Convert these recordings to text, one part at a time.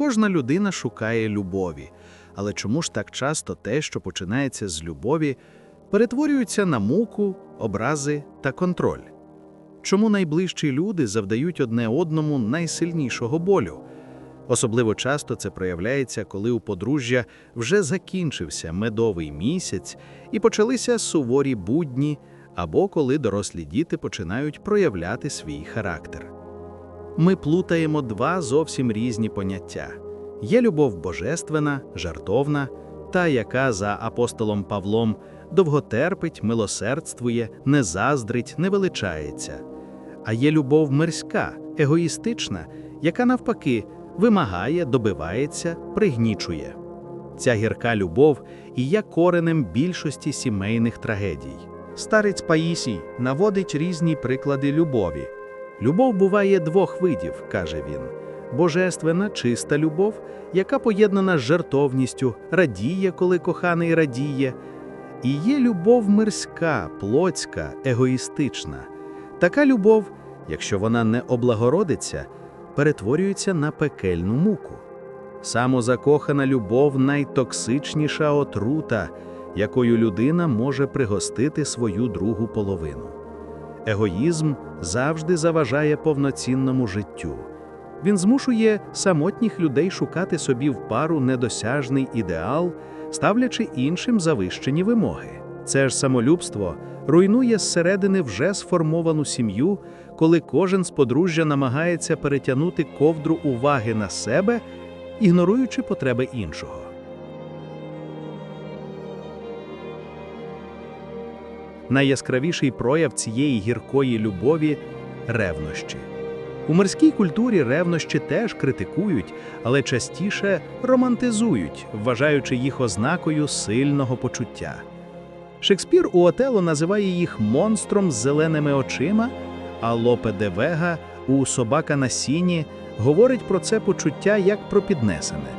Кожна людина шукає любові, але чому ж так часто те, що починається з любові, перетворюється на муку, образи та контроль? Чому найближчі люди завдають одне одному найсильнішого болю? Особливо часто це проявляється, коли у подружжя вже закінчився медовий місяць і почалися суворі будні, або коли дорослі діти починають проявляти свій характер. Ми плутаємо два зовсім різні поняття: є любов божественна, жартовна, та, яка за апостолом Павлом довготерпить, милосердствує, не заздрить, не величається. А є любов мирська, егоїстична, яка навпаки вимагає, добивається, пригнічує. Ця гірка любов і є коренем більшості сімейних трагедій. Старець Паїсій наводить різні приклади любові. Любов буває двох видів, каже він: божественна, чиста любов, яка поєднана з жертовністю, радіє, коли коханий радіє. І є любов мирська, плотська, егоїстична. Така любов, якщо вона не облагородиться, перетворюється на пекельну муку. Самозакохана любов найтоксичніша отрута, якою людина може пригостити свою другу половину. Егоїзм завжди заважає повноцінному життю. Він змушує самотніх людей шукати собі в пару недосяжний ідеал, ставлячи іншим завищені вимоги. Це ж самолюбство руйнує зсередини вже сформовану сім'ю, коли кожен з подружжя намагається перетягнути ковдру уваги на себе, ігноруючи потреби іншого. Найяскравіший прояв цієї гіркої любові ревнощі. У морській культурі ревнощі теж критикують, але частіше романтизують, вважаючи їх ознакою сильного почуття. Шекспір у Отело називає їх монстром з зеленими очима, а Лопе де Вега у Собака на сіні говорить про це почуття як про піднесене.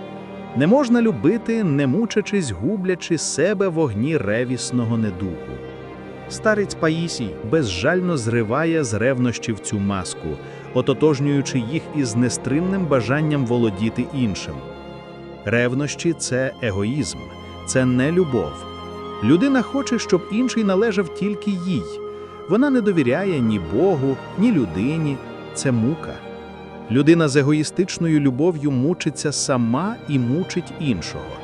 Не можна любити, не мучачись, гублячи себе в огні ревісного недуху. Старець Паїсій безжально зриває з ревнощів цю маску, ототожнюючи їх із нестримним бажанням володіти іншим. Ревнощі це егоїзм, це не любов. Людина хоче, щоб інший належав тільки їй. Вона не довіряє ні Богу, ні людині. Це мука. Людина з егоїстичною любов'ю мучиться сама і мучить іншого.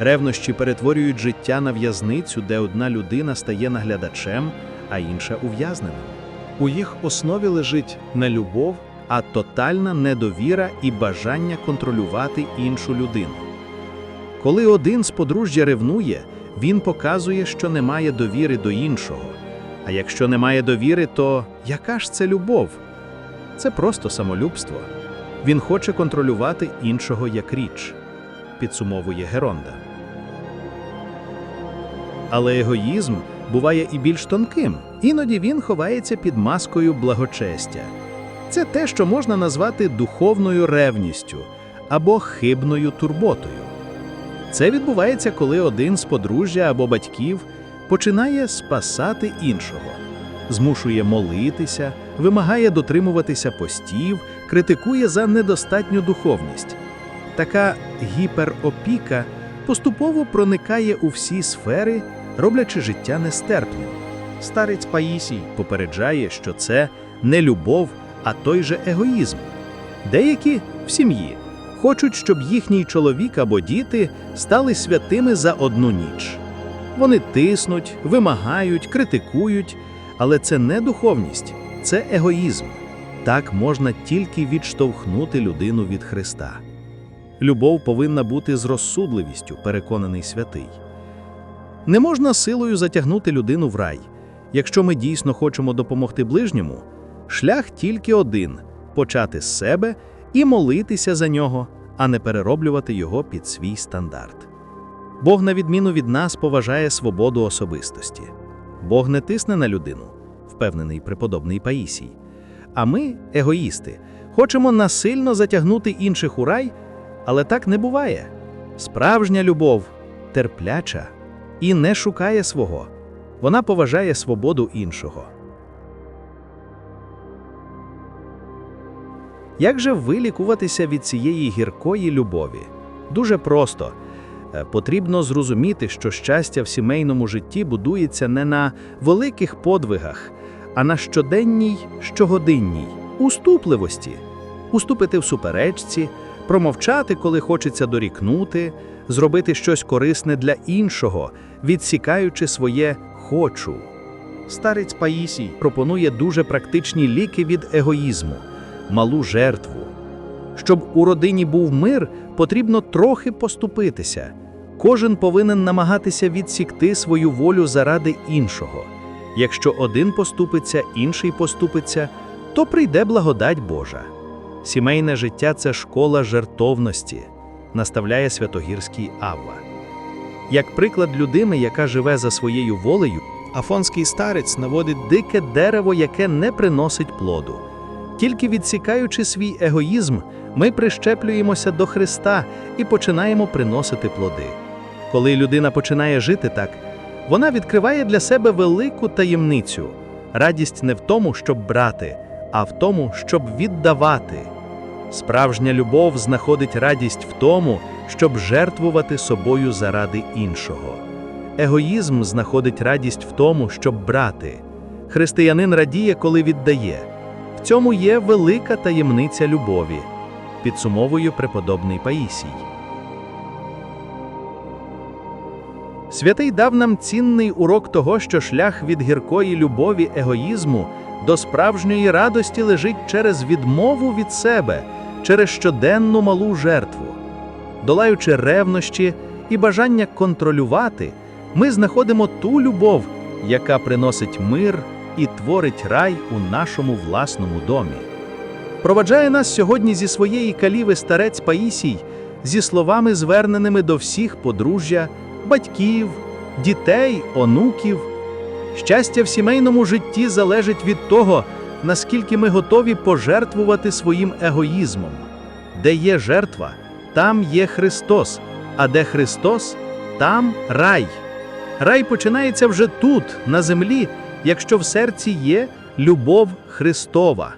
Ревнощі перетворюють життя на в'язницю, де одна людина стає наглядачем, а інша ув'язненим. У їх основі лежить не любов, а тотальна недовіра і бажання контролювати іншу людину. Коли один з подружжя ревнує, він показує, що немає довіри до іншого. А якщо немає довіри, то яка ж це любов? Це просто самолюбство. Він хоче контролювати іншого як річ, підсумовує Геронда. Але егоїзм буває і більш тонким, іноді він ховається під маскою благочестя. Це те, що можна назвати духовною ревністю або хибною турботою. Це відбувається, коли один з подружжя або батьків починає спасати іншого, змушує молитися, вимагає дотримуватися постів, критикує за недостатню духовність. Така гіперопіка поступово проникає у всі сфери, роблячи життя нестерпним. Старець Паїсій попереджає, що це не любов, а той же егоїзм. Деякі в сім'ї хочуть, щоб їхній чоловік або діти стали святими за одну ніч. Вони тиснуть, вимагають, критикують, але це не духовність, це егоїзм. Так можна тільки відштовхнути людину від Христа. Любов повинна бути з розсудливістю, переконаний святий. Не можна силою затягнути людину в рай. Якщо ми дійсно хочемо допомогти ближньому, шлях тільки один почати з себе і молитися за нього, а не перероблювати його під свій стандарт. Бог, на відміну від нас, поважає свободу особистості. Бог не тисне на людину, впевнений преподобний Паїсій. А ми, егоїсти, хочемо насильно затягнути інших у рай, але так не буває. Справжня любов терпляча і не шукає свого. Вона поважає свободу іншого. Як же вилікуватися від цієї гіркої любові? Дуже просто. Е, Потрібно зрозуміти, що щастя в сімейному житті будується не на великих подвигах, а на щоденній, щогодинній уступливості. Уступити в суперечці, промовчати, коли хочеться дорікнути, зробити щось корисне для іншого, відсікаючи своє хочу. Старець Паїсій пропонує дуже практичні ліки від егоїзму, малу жертву. Щоб у родині був мир, потрібно трохи поступитися. Кожен повинен намагатися відсікти свою волю заради іншого. Якщо один поступиться, інший поступиться, то прийде благодать Божа. Сімейне життя це школа жертовності, наставляє Святогірський Авва. Як приклад людини, яка живе за своєю волею, афонський старець наводить дике дерево, яке не приносить плоду. Тільки відсікаючи свій егоїзм, ми прищеплюємося до Христа і починаємо приносити плоди. Коли людина починає жити так, вона відкриває для себе велику таємницю. Радість не в тому, щоб брати, а в тому, щоб віддавати. Справжня любов знаходить радість в тому, щоб жертвувати собою заради іншого. Егоїзм знаходить радість в тому, щоб брати. Християнин радіє, коли віддає. В цьому є велика таємниця любові, підсумовує преподобний Паїсій. Святий дав нам цінний урок того, що шлях від гіркої любові егоїзму до справжньої радості лежить через відмову від себе, через щоденну малу жертву. Долаючи ревнощі і бажання контролювати, ми знаходимо ту любов, яка приносить мир і творить рай у нашому власному домі. Проваджає нас сьогодні зі своєї каліви старець Паїсій зі словами, зверненими до всіх подружжя, батьків, дітей, онуків. Щастя в сімейному житті залежить від того, наскільки ми готові пожертвувати своїм егоїзмом. Де є жертва, там є Христос, а де Христос, там рай. Рай починається вже тут, на землі, якщо в серці є любов Христова.